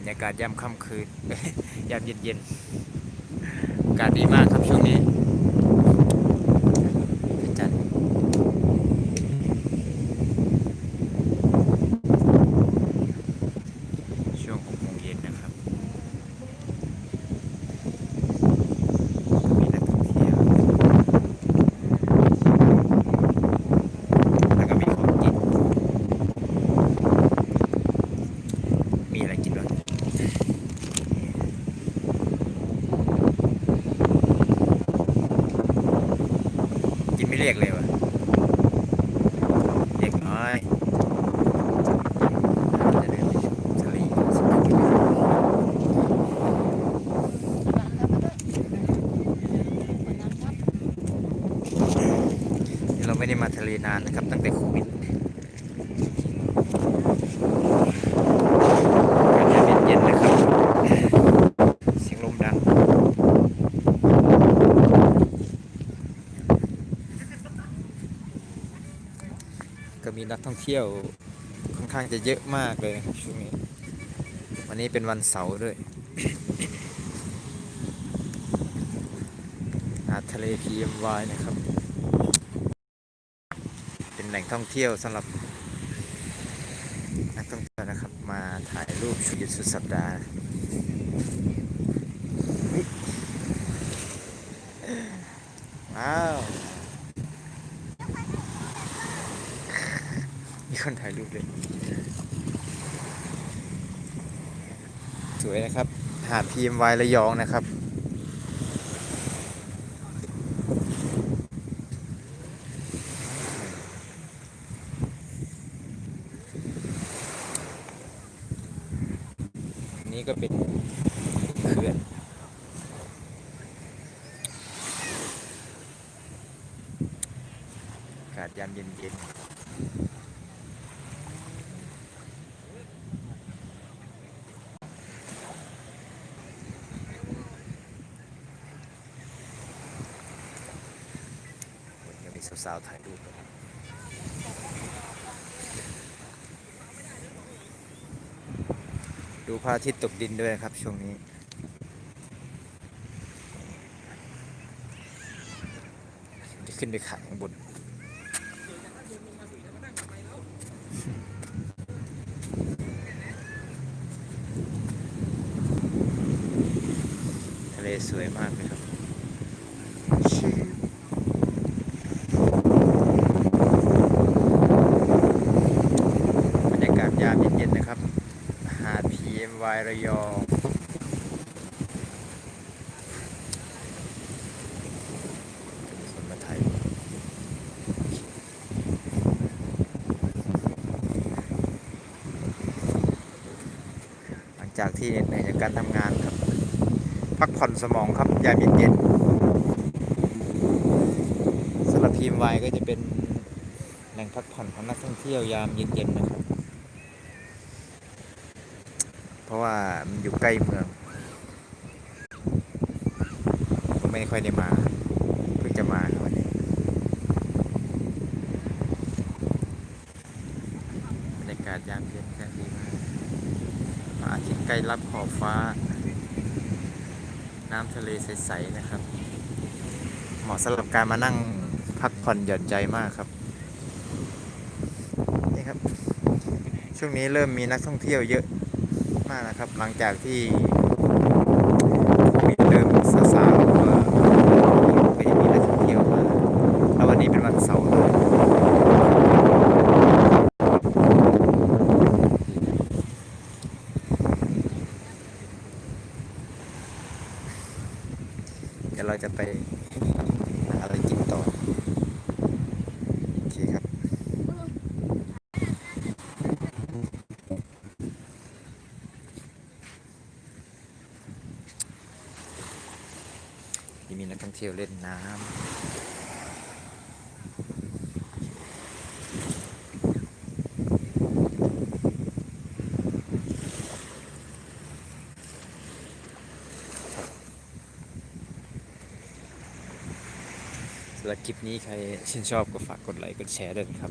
รรยากาศยามค่ำคืนยามเย็นๆอากาศดีมากครับช่วงนี้พระจันทร์ช่วงหกโมงเย็นนะครับมีนักท่องเที่ยวแล้วก็มีของกิน มีอะไรกินบ้างกินไม่ เรียกเลยวะเรียกน้อยจะเดินไปทะเลสักพักนี่เราไม่ได้มาทะเลนานนะครับ ตั้งแต่โควิดอากาศเย็นๆนะครับ เสียงลมดัง ก็มีนักท่องเที่ยวค่อนข้างจะเยอะมากเลยนะครับช่วงนี้วันนี้เป็นวันเสาร์ด้วยหาดทะเล PMY นะครับ เป็นแหล่งท่องเที่ยวสำหรับนักท่องเที่ยวนะครับมาถ่ายรูปชุดสุดสัปดาห์เฮ้ยว้าว มี คนถ่ายรูปเลย สวยนะครับ หาด PMY ระยองนะครับ นี่ก็เป็นเขื่อนอากาศยามเย็นๆ สาวๆถ่ายรูปดูพระอาทิตย์ตกดินด้วยครับ ช่วงนี้ จะขึ้นไปขายข้างบนทะเลสวยมากเลยครับชิวบรรยากาศยามเย็นๆนะครับ หาด PMY ระยองคนมาถ่ายหลังจากที่เหนื่อยจากการทำงานครับ พักผ่อนสมองครับยามเย็นๆสำหรับทีมวายก็จะเป็นแหล่งพักผ่อนของนักท่องเที่ยวยามเย็นๆนะครับ เพราะว่ามันอยู่ใกล้เมืองผมไม่ค่อยได้มาเพิ่งจะมาวันนี้บรรยากาศยามเย็นก็ดีมากพระอาทิตย์ใกล้รับขอบฟ้า น้ำทะเลใสๆนะครับ เหมาะสำหรับการมานั่งพักผ่อนหย่อนใจมากครับนี่ครับ ช่วงนี้เริ่มมีนักท่องเที่ยวเยอะ มากนะครับ หลังจากที่โควิดเริ่มซาซาลงมาก็ยังมีนักท่องเที่ยวมาแล้ววันนี้เป็นวันเสาร์ด้วยเดี๋ยวเราจะไปหาอะไรกินต่อ โอเคครับ ท่องเที่ยวเล่นน้ำสำหรับคลิปนี้ใครชื่นชอบก็ฝากกดไลค์กดแชร์ด้วยนะครับ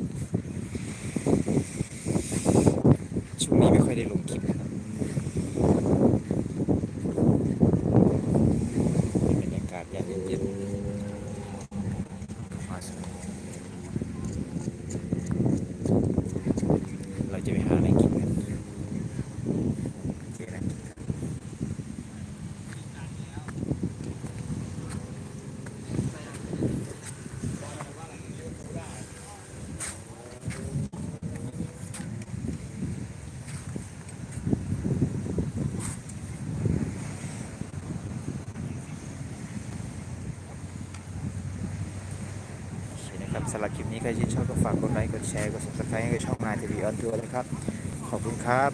ครับสำหรับคลิปนี้ใครชื่นชอบก็ฝากกดไลค์กดแชร์กด subscribe ให้กับช่องนายทีวีออนทัวร์เลยครับ ขอบคุณครับ